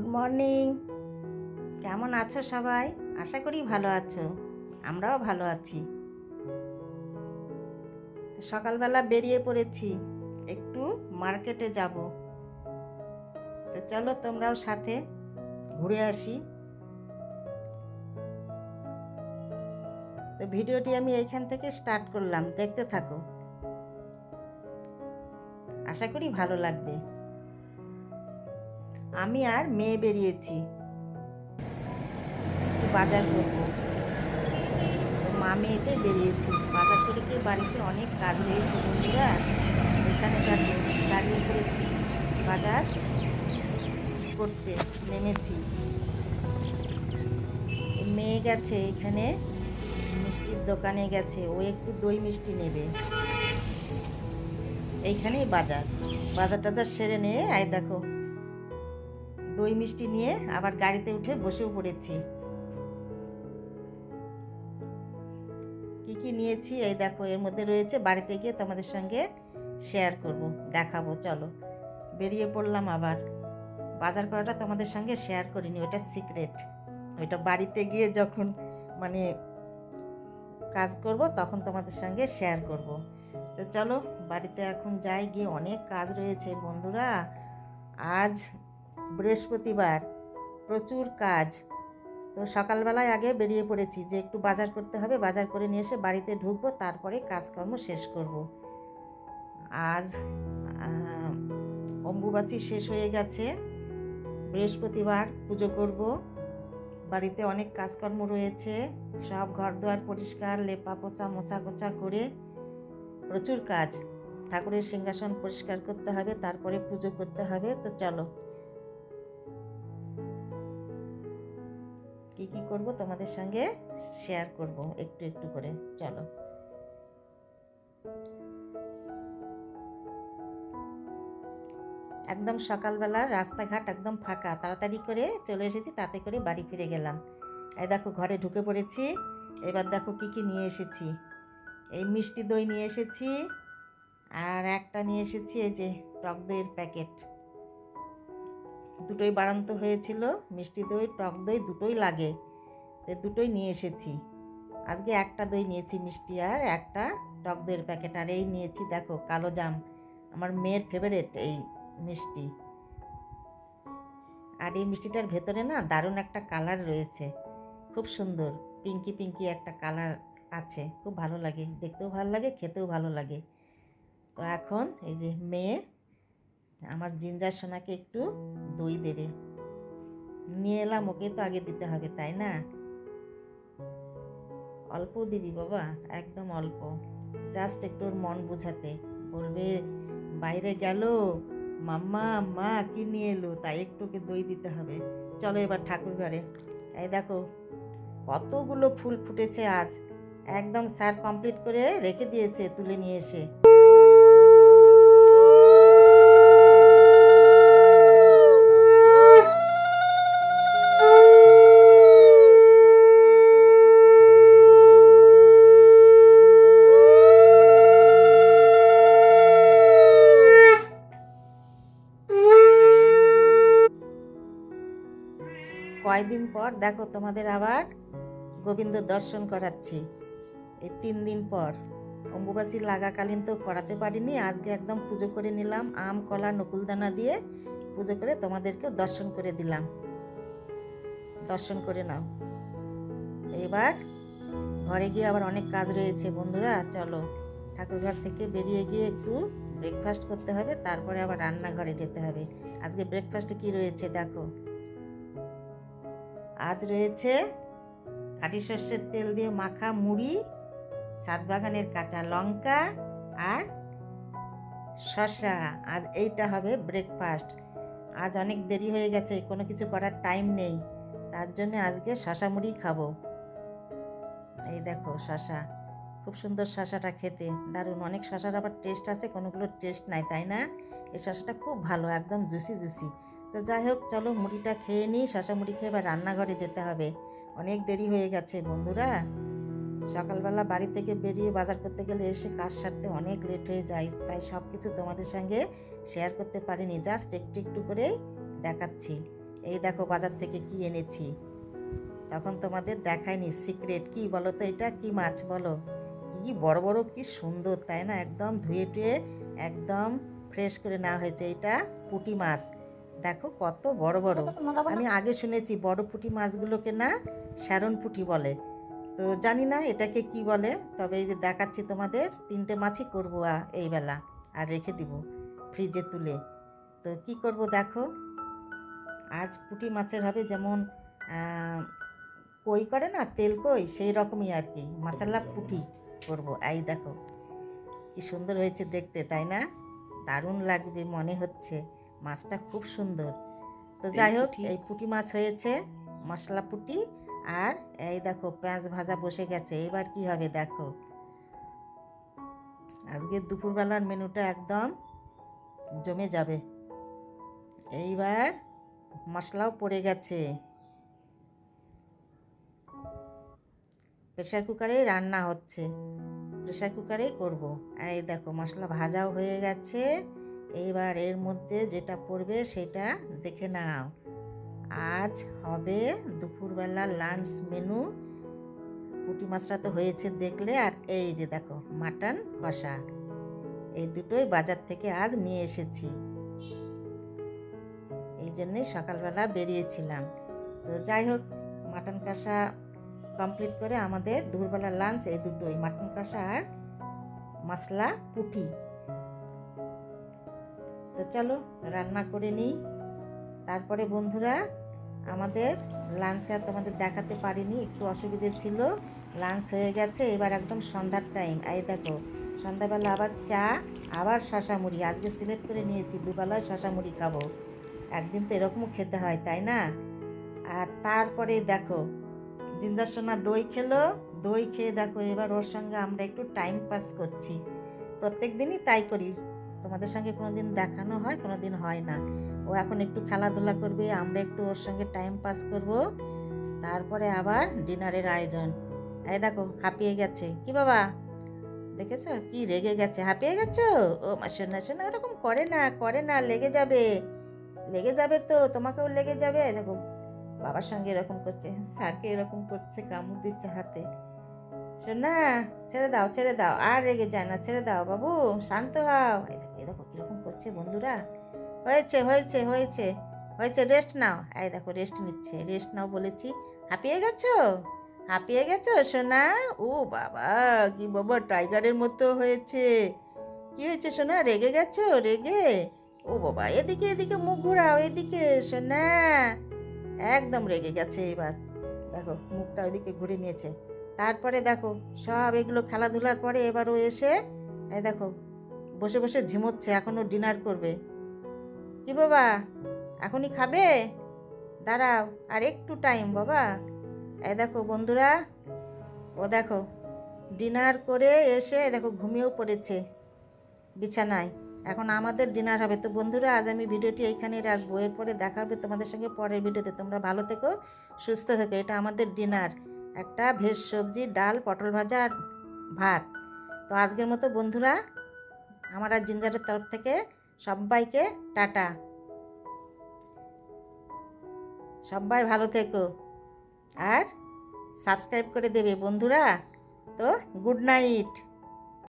Good morning কেমন আছো সবাই? আশা করি ভালো আছো। আমরাও ভালো আছি। সকালবেলা বেরিয়ে পড়েছি। একটু মার্কেটে যাব। তো চলো তোমরাও সাথে ঘুরে আসি। তো ভিডিওটি আমি এইখান থেকে স্টার্ট করলাম। দেখতে থাকো। আশা করি ভালো লাগবে। আমি আর মেয়ে বেরিয়েছি। বাজার করব। মা মেয়েতে বেরিয়েছি। বাজার করে গিয়ে বাড়িতে অনেক কাজ রয়েছে বন্ধুরা? এখানে দাঁড়িয়ে পড়েছি, বাজার করতে নেমেছি। মেয়ে গেছে এখানে, মিষ্টির দোকানে গেছে। ও একটু দই মিষ্টি নেবে। এইখানেই বাজার। বাজার টাজার সেরে নিয়ে, আয় দেখো। দই মিষ্টি নিয়ে আবার গাড়িতে উঠে বসেও পড়েছি। কি কি নিয়েছি? এই দেখো, এর মধ্যে রয়েছে, বাড়িতে গিয়ে তোমাদের সঙ্গে শেয়ার করব, দেখাবো, চলো। বেরিয়ে পড়লাম আবার। বাজার করাটা তোমাদের সঙ্গে শেয়ার করিনি, ওটা সিক্রেট ওইটা বাড়িতে গিয়ে যখন মানে কাজ করব, তখন তোমাদের সঙ্গে শেয়ার করব। তো চলো, বাড়িতে এখন যাই, গিয়ে অনেক কাজ রয়েছে বন্ধুরা। আজ বৃহস্পতিবার। প্রচুর কাজ। তো সকালবেলায় আগে বেরিয়ে পড়েছি যে একটু বাজার করতে হবে বাজার করে নিয়ে এসে বাড়িতে ঢুকবো তারপরে কাজকর্ম শেষ করব। আজ আহ, অম্বুবাচী শেষ হয়ে গেছে। বৃহস্পতিবার পুজো করব। বাড়িতে অনেক কাজকর্ম রয়েছে। সব ঘর দুয়ার পরিষ্কার লেপা পোছা মোছা কোচা করে প্রচুর কাজ। ঠাকুরের সিংহাসন পরিষ্কার করতে হবে তারপরে পুজো করতে হবে। তো চলো। কি কি করব তোমাদের সঙ্গে শেয়ার করব, একটু একটু করে, চলো। একদম সকালবেলা, রাস্তাঘাট একদম ফাঁকা, তাড়াতাড়ি করে চলে এসেছি, তাতে করে বাড়ি ফিরে গেলাম। এই দেখো, ঘরে ঢুকে পড়েছি, এবার দেখো কি কি নিয়ে এসেছি। এই মিষ্টি দই নিয়ে এসেছি, আর একটা নিয়ে এসেছি, এই যে টক দইয়ের প্যাকেট। দুটোই বাড়ান্ত হয়েছিল, মিষ্টি দই, টক দই দুটোই লাগে। তো দুটোই নিয়ে এসেছি। আজকে একটা দই নিয়েছি মিষ্টি আর একটা টক দইয়ের প্যাকেট। আর এই নিয়েছি, দেখো, কালো জাম, আমার মেয়ের ফেভারেট এই মিষ্টি। আর এই মিষ্টিটার ভেতরে না দারুণ একটা কালার রয়েছে। খুব সুন্দর পিঙ্কি পিঙ্কি একটা কালার আছে। খুব ভালো লাগে, দেখতেও ভালো লাগে, খেতেও ভালো লাগে। তো এখন এই যে মেয়ে আমার জিঞ্জার সোনাকে একটু দই দেবে নিয়ে এলাম, ওকে তো আগে দিতে হবে, তাই না? অল্প দিবি বাবা, একদম অল্প। জাস্ট একটু ওর মন বোঝাতে। বলবে, বাইরে গেল? মাম্মা, মা, কি নিয়ে এলো? তাই একটু ওকে দই দিতে হবে। চলো এবার ঠাকুর ঘরে। এই দেখো, কতগুলো ফুল ফুটেছে আজ। একদম স্যার কমপ্লিট করে রেখে দিয়েছে, তুলে নিয়ে এসে। কয়দিন পর, দেখো তোমাদের আবার গোবিন্দ দর্শন করাচ্ছি। এই তিন দিন পর। অম্বুবাসী লাগাকালীন তো করাতে পারিনি, আজকে একদম পুজো করে নিলাম, আম, কলা, নকুলদানা দিয়ে পুজো করে তোমাদেরকেও দর্শন করে দিলাম। দর্শন করে নাও। এবার ঘরে গিয়ে আবার অনেক কাজ রয়েছে বন্ধুরা, চলো ঠাকুরঘর থেকে বেরিয়ে গিয়ে একটু ব্রেকফাস্ট করতে হবে, তারপরে আবার রান্নাঘরে যেতে হবে। আজকে ব্রেকফাস্টে কি রয়েছে দেখো। আজ রয়েছে খাঁটি সর্ষের তেল দিয়ে মাখা মুড়ি সাতবাগানের কাঁচা লঙ্কা আর শসা। আজ এইটা হবে ব্রেকফাস্ট আজ অনেক দেরি হয়ে গেছে, কোনো কিছু করার টাইম নেই। তার জন্য আজকে শশা মুড়ি খাব। এই দেখো শশা খুব সুন্দর শশাটা খেতে। দারুণ, অনেক শশার আবার টেস্ট আছে, কোনোগুলোর টেস্ট নাই, তাই না? এই শশাটা খুব ভালো, একদম জুসি জুসি তো যাই হোক, চলো মুড়িটা খেয়ে নিই। শশা মুড়ি খেয়ে এবার রান্নাঘরে যেতে হবে। অনেক দেরি হয়ে গেছে বন্ধুরা। সকালবেলা বাড়ি থেকে বেরিয়ে বাজার করতে গেলে এসে কাজ সারতে অনেক লেট হয়ে যায়। তাই সব কিছু তোমাদের সঙ্গে শেয়ার করতে পারিনি। জাস্ট একটু একটু করে দেখাচ্ছি। এই দেখো বাজার থেকে কি এনেছি। তখন তোমাদের দেখায়নি সিক্রেট কি বলো তো এটা? কি মাছ বলো? কি বড় বড়, কি সুন্দর, তাই না? একদম ধুয়ে টুয়ে একদম ফ্রেশ করে নেওয়া হয়েছে। এটা পুঁটি মাছ। দেখো কত বড় বড়। আমি আগে শুনেছি বড় পুঁটি মাছগুলোকে না শ্যারন পুঁটি বলে। তো জানি না এটাকে কি বলে তবে এই যে দেখাচ্ছি তোমাদের তিনটে মাছই করব আ- এই বেলা আর রেখে দিব ফ্রিজে তুলে। তো কি করব দেখো আজ পুঁটি মাছের হবে যেমন কই করে না তেল কই সেই রকমই আর কি মশলা পুঁটি করব। এই দেখো কি সুন্দর হয়েছে দেখতে তাই না? দারুণ লাগবে মনে হচ্ছে। মাছটা খুব সুন্দর। তো যাই হোক এই পুঁটি মাছ হয়েছে মশলা পুঁটি আর এই দেখো পেঁয়াজ ভাজা বসে গেছে। এবার কি হবে দেখো। আজকে দুপুরবেলার মেনুটা একদম জমে যাবে। এইবার মশলাও পড়ে গেছে। প্রেশার কুকারে রান্না হচ্ছে। প্রেশার কুকারেই করব। এই দেখো মশলা ভাজাও হয়ে গেছে। এইবার এর মধ্যে যেটা পড়বে সেটা দেখে নাও। আজ হবে দুপুরবেলা লাঞ্চ মেনু পুঁটি মাছটা তো হয়েছে দেখলে। আর এই যে দেখো মাটন কষা। এই দুটোই বাজার থেকে আজ নিয়ে এসেছি। এই জন্যই সকালবেলা বেরিয়েছিলাম। তো যাই হোক মাটন কষা কমপ্লিট করে আমাদের দুপুরবেলা লাঞ্চ এই দুটোই। মাটন কষা আর মশলা, পুঁটি। তো চলো রান্না করে নিই। তারপরে বন্ধুরা, আমাদের লাঞ্চে আর তোমাদের দেখাতে পারিনি, একটু অসুবিধে ছিল। লাঞ্চ হয়ে গেছে, এবার একদম সন্ধ্যার টাইম এই দেখো, সন্ধ্যাবেলা আবার চা, আবার শশা মুড়ি আজকে সিলেক্ট করে নিয়েছি, দুবেলায় শশা মুড়ি খাব। একদিন তো এরকমও খেতে হয়, তাই না? আর তারপরে দেখো, জিঞ্জার সোনা দই খেলো। দই খেয়ে দেখো, এবার ওর সঙ্গে আমরা একটু টাইম পাস করছি। প্রত্যেক দিনই তাই করি। তোমাদের সঙ্গে কোনো দিন দেখানো হয় কোনো দিন হয় না। ও এখন একটু খেলাধুলা করবে, আমরা একটু ওর সঙ্গে টাইম পাস করব। তারপরে আবার ডিনারের আয়োজন। এই দেখো, হাঁপিয়ে গেছে। কি বাবা? দেখেছ? কি রেগে গেছে? হাঁপিয়ে গেছো? ও শোনা শোনা, ওরকম করে না করে না, লেগে যাবে। লেগে যাবে তো, তোমাকেও লেগে যাবে। দেখো, বাবার সঙ্গে এরকম করছে, স্যারকে এরকম করছে, কামড় দিচ্ছে হাতে। শোনা ছেড়ে দাও ছেড়ে দাও, আর রেগে যায় না, ছেড়ে দাও বাবু, শান্ত হও। এই দেখো কীরকম করছে বন্ধুরা। হয়েছে হয়েছে হয়েছে হয়েছে রেস্ট নাও। এই দেখো রেস্ট নিচ্ছে রেস্ট নাও বলেছি। হাঁপিয়ে গেছো? হাঁপিয়ে গেছো, সোনা? ও বাবা, কি বাবা, টাইগারের মতো হয়েছে। কি হয়েছে, সোনা? রেগে গেছো? রেগে? ও বাবা, এদিকে এদিকে মুখ ঘোরাও, এদিকে, সোনা। একদম রেগে গেছে এবার। দেখো, মুখটা ওইদিকে ঘুরে নিয়েছে। তারপরে দেখো, সব এগুলো খেলাধুলার পরে এবার ও এসে এই দেখো, বসে বসে ঝিমোচ্ছে এখনও ডিনার করবে। কি বাবা, এখনই খাবে? দাঁড়াও, আর একটু টাইম বাবা। এই দেখো বন্ধুরা, ও দেখো, ডিনার করে এসে দেখো ঘুমিয়েও পড়েছে বিছানায়। এখন আমাদের ডিনার হবে। তো বন্ধুরা, আজ আমি ভিডিওটি এইখানে রাখব। এরপরে দেখা হবে তোমাদের সঙ্গে পরের ভিডিওতে। তোমরা ভালো থেকো, সুস্থ থেকো। এটা আমাদের ডিনার। একটা ভেজ সবজি, ডাল, পটল ভাজা আর ভাত। তো আজকের মতো বন্ধুরা, আমার আর জিঞ্জারের তরফ থেকে সবাইকে টাটা। সবাই ভালো থেকো। আর সাবস্ক্রাইব করে দেবে বন্ধুরা। তো গুড নাইট।